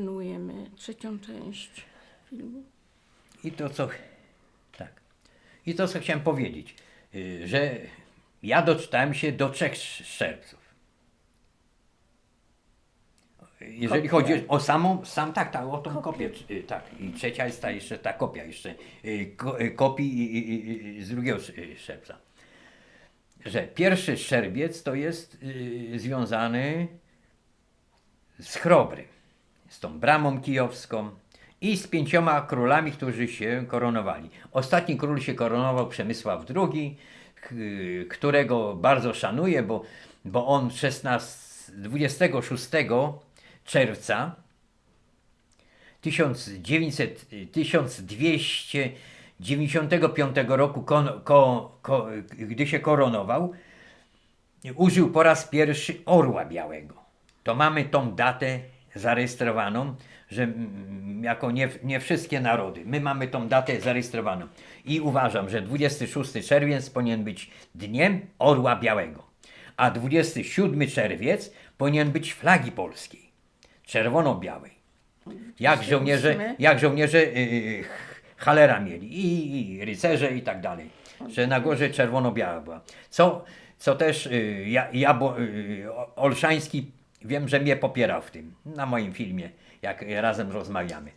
kontynuujemy trzecią część filmu. I to co. Tak. I to co chciałem powiedzieć, y, że ja doczytałem się do trzech sz- szerpców. Jeżeli Kopię. chodzi o samą, sam tak, tak, o tą Kopię. kopię, y, tak. I trzecia jest ta jeszcze ta kopia jeszcze y, ko, kopii i- i- i- z drugiego sz- szerpca. Że pierwszy szerbiec to jest związany z Chrobrym, z tą bramą kijowską i z pięcioma królami, którzy się koronowali. Ostatni król się koronował Przemysław II, którego bardzo szanuję, bo, bo on 16, 26 czerwca 1900, 1295 roku, kon, ko, ko, gdy się koronował, użył po raz pierwszy orła białego. To mamy tą datę zarejestrowaną, że jako nie, nie wszystkie narody, my mamy tą datę zarejestrowaną. I uważam, że 26 czerwiec powinien być dniem orła białego, a 27 czerwiec powinien być flagi polskiej, czerwono-białej. Jak żołnierze, 28. jak żołnierze yy, Halera mieli i, i rycerze i tak dalej. Że na górze czerwono-biała była. Co, co też yy, ja, ja, bo, yy, Olszański wiem, że mnie popierał w tym, na moim filmie, jak razem rozmawiamy.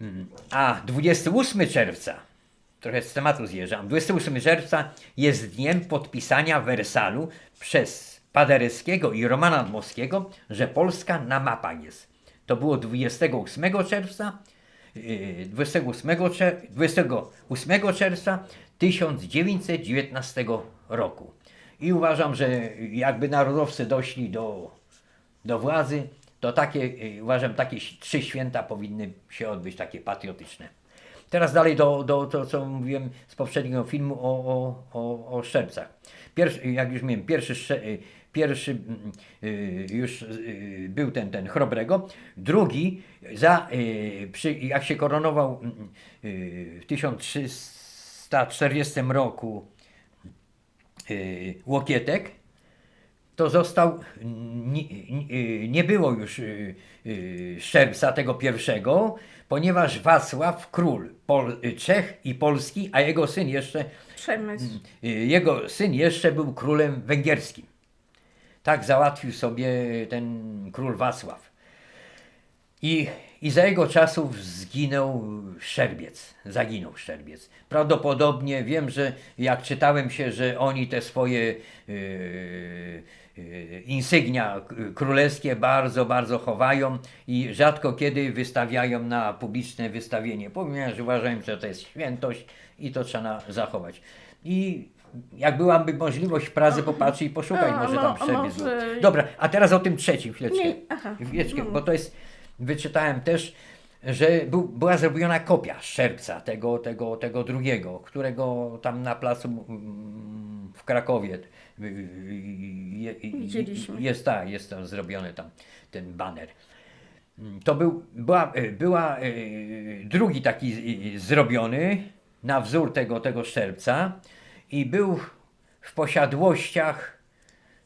Mm, A 28 czerwca, trochę z tematu zjeżdżam, 28 czerwca jest dniem podpisania Wersalu przez Paderewskiego i Romana Dmowskiego, że Polska na mapach jest. To było 28 czerwca, yy, 28, czer- 28 czerwca 1919 roku. I uważam, że jakby narodowcy doszli do, do władzy, to takie, yy, uważam, takie trzy święta powinny się odbyć, takie patriotyczne. Teraz dalej do, do to, co mówiłem z poprzedniego filmu o, o, o, o szczepcach. Pierwszy, jak już mówiłem, pierwszy, y, pierwszy mm, y, już y, był ten, ten Chrobrego. Drugi, za, y, przy, jak się koronował mm, y, w 1340 roku y, Łokietek, to został, nie, było już y, y, Szczerbca tego pierwszego, ponieważ Wacław, król Pol, y, Czech i Polski, a jego syn jeszcze, Przemysł. jego syn jeszcze był królem węgierskim. Tak załatwił sobie ten król Wacław. I, I za jego czasów zginął Szczerbiec, zaginął Szczerbiec. Prawdopodobnie wiem, że jak czytałem się, że oni te swoje yy, insygnia k- królewskie bardzo, bardzo chowają i rzadko kiedy wystawiają na publiczne wystawienie, ponieważ uważają, że to jest świętość i to trzeba zachować. I jak byłaby możliwość w Pradze popatrzeć i poszukać, może mo- tam może- Dobra, a teraz o tym trzecim chwileczkę. Nie, aha. Chwileczkę, No. bo to jest, wyczytałem też, że był, była zrobiona kopia Szczerbca, tego, tego, tego drugiego, którego tam na placu mm, w Krakowie je- jest, tak, jest tam zrobiony tam ten baner. Mm, To był, była, y, była y, drugi taki y, zrobiony na wzór tego, tego Szczerbca i był w posiadłościach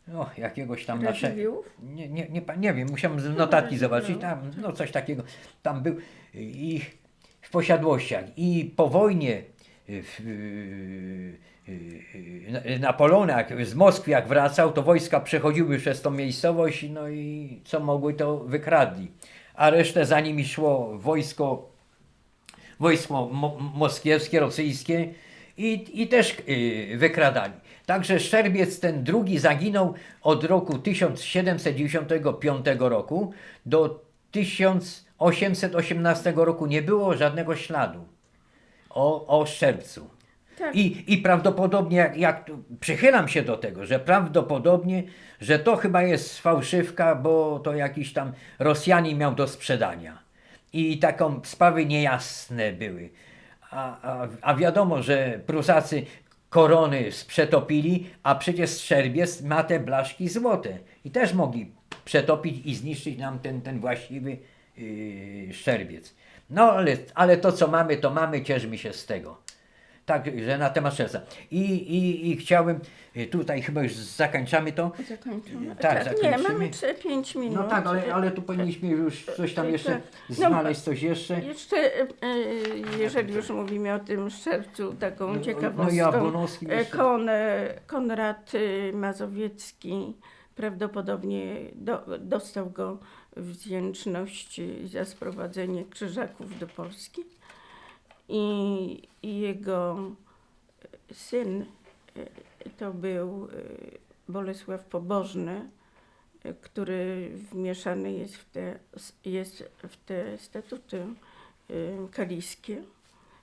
no, jakiegoś tam nasze, Radziwiłłów? nie, nie, nie, nie wiem, musiałem z notatki zobaczyć, tam, no coś takiego, tam był i w posiadłościach i po wojnie y, w, y, y, y, Napoleon jak z Moskwy jak wracał, to wojska przechodziły przez tą miejscowość, no i co mogły to wykradli, a resztę za nimi szło wojsko wojsko mo- moskiewskie, rosyjskie i, i też wykradali. Także Szczerbiec ten drugi zaginął od roku 1795 roku do 1818 roku. Nie było żadnego śladu o, o Szczerbcu. Tak. I, I prawdopodobnie, jak, jak przychylam się do tego, że prawdopodobnie, że to chyba jest fałszywka, bo to jakiś tam Rosjanin miał do sprzedania. I taką sprawy niejasne były. A, a, a wiadomo, że Prusacy korony przetopili, a przecież Szczerbiec ma te blaszki złote. I też mogli przetopić i zniszczyć nam ten, ten właściwy yy, Szczerbiec. No ale, ale to co mamy, to mamy, cieszmy się z tego. Tak, że na temat serca. I, i, i chciałem, y, tutaj chyba już zakończamy to. Zakończymy. Tak, nie, zakończymy. mamy 3-5 minut. No tak, ale, ale tu powinniśmy już coś tam jeszcze Tak. No, znaleźć, coś jeszcze. Jeszcze, e, e, jeżeli już mówimy o tym szczercu, taką No, ciekawostką. no Abonowski e, jeszcze. Kon, e, Konrad e, Mazowiecki prawdopodobnie do, dostał go w wdzięczność e, za sprowadzenie krzyżaków do Polski. I, i jego syn e, to był e, Bolesław Pobożny, e, który wmieszany jest w te, jest w te statuty kaliskie,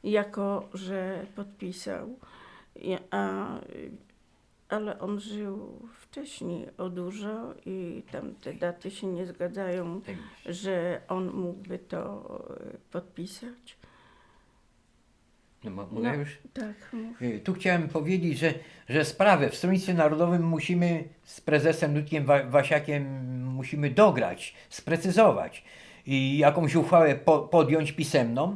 jako że podpisał, a, ale on żył wcześniej o dużo i tam te daty się nie zgadzają, że on mógłby to podpisać. No, mo- mogę No. już? Tak, mów. Y, Tu chciałem powiedzieć, że, że sprawę w Stronnictwie Narodowym musimy z prezesem Ludkiem Wa- Wasiakiem musimy dograć, sprecyzować i jakąś uchwałę po, podjąć pisemną,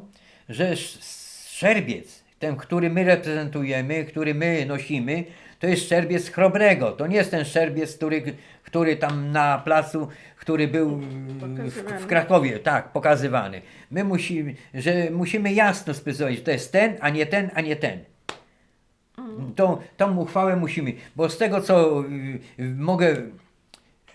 że sz- Szerbiec, ten, który my reprezentujemy, który my nosimy, to jest Szerbiec Chrobrego. To nie jest ten Szerbiec, który, który tam na placu, który był w, Pokazywany. w Krakowie, tak, pokazywany. My musimy, że musimy jasno sprecyzować, że to jest ten, a nie ten, a nie ten. Tą, tą uchwałę musimy, bo z tego co y, y, mogę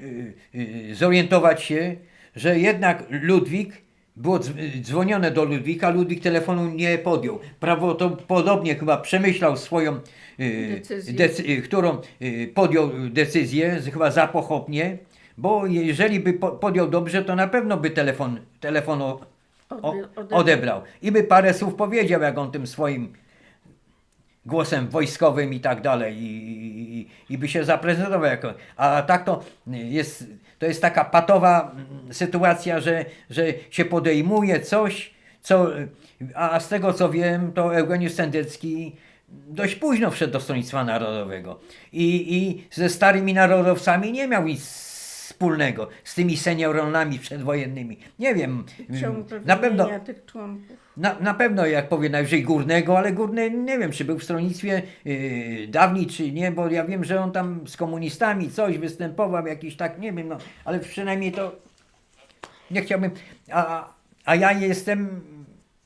y, y, zorientować się, że jednak Ludwik, było dz- dzwonione do Ludwika, Ludwik telefonu nie podjął. Prawdopodobnie chyba przemyślał swoją, y, Decyzję. decy- y, którą y, podjął decyzję, chyba za pochopnie, bo jeżeli by po- podjął dobrze, to na pewno by telefon, telefon o, odebrał i by parę słów powiedział, jak on tym swoim głosem wojskowym i tak dalej i, i, i by się zaprezentował jako, a tak to jest, to jest taka patowa sytuacja, że, że się podejmuje coś, co, a z tego co wiem, to Eugeniusz Sendecki dość późno wszedł do Stronnictwa Narodowego. I, i ze starymi narodowcami nie miał nic wspólnego, z tymi seniorolami przedwojennymi. Nie wiem, Chciałbym na pewno... tych członków. Na, na pewno, jak powie najwyżej górnego, ale górny nie wiem, czy był w stronnictwie yy, dawniej, czy nie, bo ja wiem, że on tam z komunistami coś występował, jakiś tak, nie wiem, no, ale przynajmniej to nie chciałbym. A, a ja jestem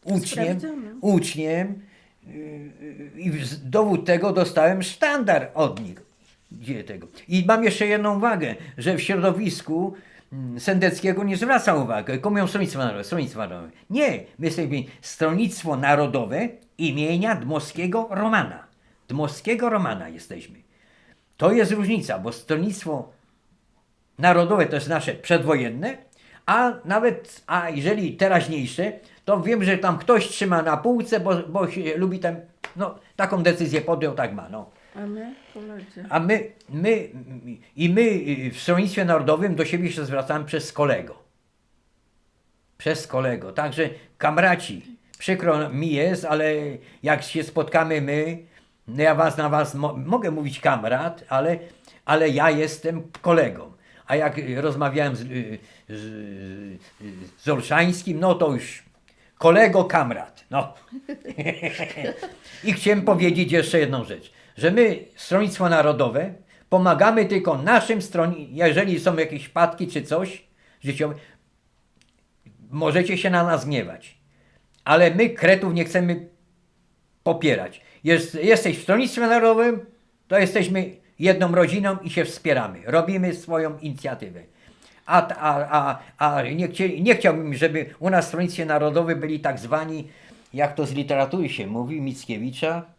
uczniem, uczniem yy, i dowód tego dostałem sztandar od nich. Gdzie tego? I mam jeszcze jedną uwagę, że w środowisku mm, Sendeckiego nie zwraca uwagi. Komu ją Stronnictwo Narodowe? Stronnictwo Narodowe. Nie, my jesteśmy Stronnictwo Narodowe imienia Dmowskiego Romana. Dmowskiego Romana jesteśmy. To jest różnica, bo Stronnictwo Narodowe to jest nasze przedwojenne, a nawet, a jeżeli teraźniejsze, to wiem, że tam ktoś trzyma na półce, bo, bo lubi tam, no taką decyzję podjął, tak ma, no. A my. A my, my i my y, w Stronnictwie Narodowym do siebie się zwracamy przez kolego. Przez kolego. Także kamraci, przykro mi jest, ale jak się spotkamy my, no ja was na was mo mogę mówić kamrat, ale, ale ja jestem kolegą. A jak rozmawiałem z, y, z, y, z Olszańskim, no to już kolego kamrat. No. I chciałem powiedzieć jeszcze jedną rzecz, że my, Stronnictwo Narodowe, pomagamy tylko naszym stronie, jeżeli są jakieś wpadki czy coś życiowe, możecie się na nas gniewać. Ale my kretów nie chcemy popierać. Jest, jesteś w Stronnictwie Narodowym, to jesteśmy jedną rodziną i się wspieramy. Robimy swoją inicjatywę. A, a, a, a nie, chcieli, nie chciałbym, żeby u nas w Stronnictwie Narodowym byli tak zwani, jak to z literatury się mówi, Mickiewicza,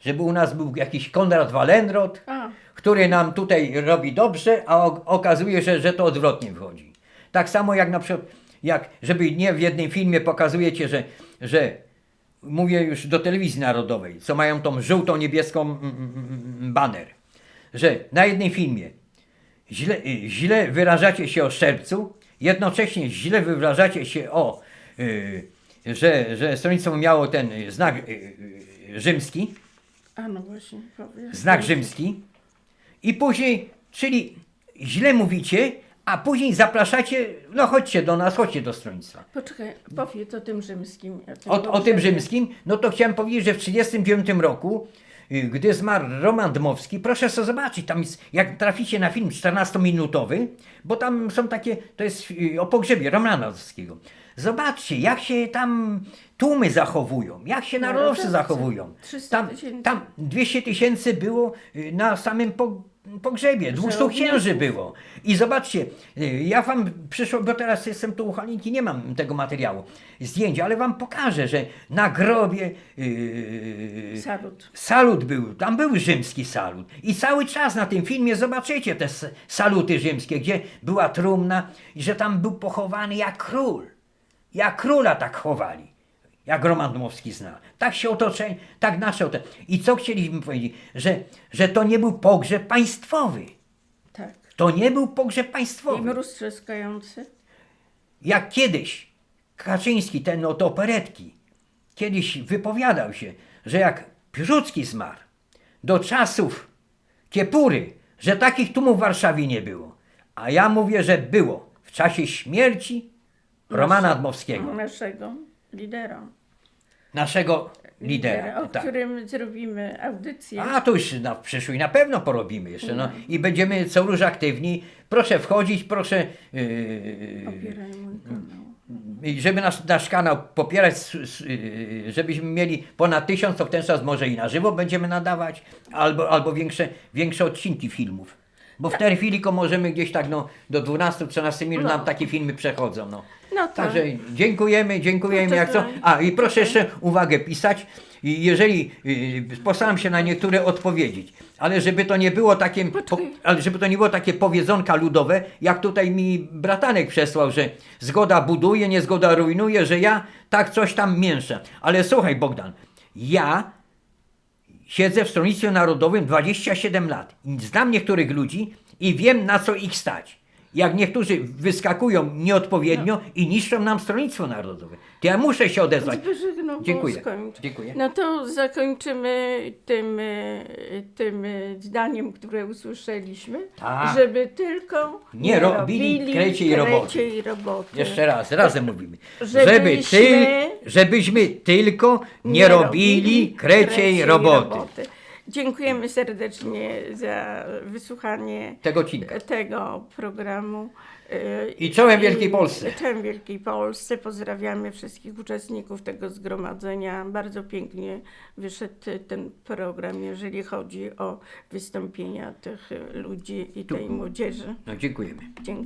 żeby u nas był jakiś Konrad Wallenrod, A, który nam tutaj robi dobrze, a o- okazuje się, że to odwrotnie wychodzi. Tak samo jak na przykład, jak, żeby nie w jednym filmie pokazujecie, że, że mówię już do telewizji narodowej, co mają tą żółtą, niebieską mm, mm, mm, baner, że na jednym filmie źle, y, źle wyrażacie się o Szczercu, jednocześnie źle wyrażacie się o, y, że, że stronnictwo miało ten znak y, y, rzymski, a no właśnie, powiem. znak rzymski i później, czyli źle mówicie, a później zapraszacie, no chodźcie do nas, chodźcie do stronnictwa. Poczekaj, powiedz o tym rzymskim. O tym, O, tym rzymskim, no to chciałem powiedzieć, że w 1939 roku, gdy zmarł Roman Dmowski, proszę sobie zobaczyć, tam jest, jak traficie na film 14-minutowy, bo tam są takie, to jest y, o pogrzebie Romana Dmowskiego. Zobaczcie, jak się tam tłumy zachowują, jak się narodowcy Narodowcy. zachowują. 300 Tam, tam 200 tysięcy było y, na samym po, pogrzebie, 200 Żołnierzy. księży było. I zobaczcie, y, ja wam przyszło, bo teraz jestem tu u Halinki, nie mam tego materiału, zdjęć, ale wam pokażę, że na grobie yy, Salut. salut był, tam był rzymski salut. I cały czas na tym filmie zobaczycie te s- saluty rzymskie, gdzie była trumna i że tam był pochowany jak król. Jak króla tak chowali. Jak Roman Dmowski zna. Tak się otoczeni, tak nasze otoczenie. I co chcieliśmy powiedzieć? Że, że to nie był pogrzeb państwowy. Tak. To nie był pogrzeb I państwowy. mróz trzaskający. Jak kiedyś Kaczyński, ten od operetki, kiedyś wypowiadał się, że jak Piłsudski zmarł, do czasów Kiepury, że takich tłumów w Warszawie nie było. A ja mówię, że było. W czasie śmierci Romana Dmowskiego, Naszego lidera. Naszego lidera. o tak. którym zrobimy audycję. A to już na przyszły na pewno porobimy jeszcze. No. I będziemy co róż aktywni. Proszę wchodzić, proszę. Yy, Opieraj mój kanał. I żeby nasz, nasz kanał popierać, yy, żebyśmy mieli ponad tysiąc, to w ten czas może i na żywo będziemy nadawać, albo, albo większe, większe odcinki filmów. Bo w tej chwili możemy gdzieś tak no, do 12-13 minut No. nam takie filmy przechodzą. No. No tak. Także dziękujemy, dziękujemy jak co. Poczekaj. A i proszę jeszcze uwagę pisać. I jeżeli yy, postaram się na niektóre odpowiedzieć, ale żeby to nie było takie, po, Poczekaj. ale żeby to nie było takie powiedzonka ludowe, jak tutaj mi bratanek przesłał, że zgoda buduje, niezgoda rujnuje, że ja tak coś tam mięszę. Ale słuchaj Bogdan, ja siedzę w Stronnictwie Narodowym 27 lat. Znam niektórych ludzi i wiem na co ich stać. Jak niektórzy wyskakują nieodpowiednio No. i niszczą nam Stronnictwo Narodowe, to ja muszę się odezwać. Zbyszek, no, bo Dziękuję. skończ. Dziękuję. No to zakończymy tym, e, tym zdaniem, które usłyszeliśmy, Tak. żeby tylko Nie robili kreciej roboty. kreciej roboty. Jeszcze raz, razem mówimy. Żebyśmy Żeby ty, żebyśmy tylko nie, robili kreciej roboty. Dziękujemy serdecznie za wysłuchanie Tego odcinka. tego programu. e, I czołem Wielkiej Polsce. Czołem Wielkiej Polsce. Pozdrawiamy wszystkich uczestników tego zgromadzenia. Bardzo pięknie wyszedł ten program, jeżeli chodzi o wystąpienia tych ludzi i tej młodzieży. No dziękujemy. Dziękuję.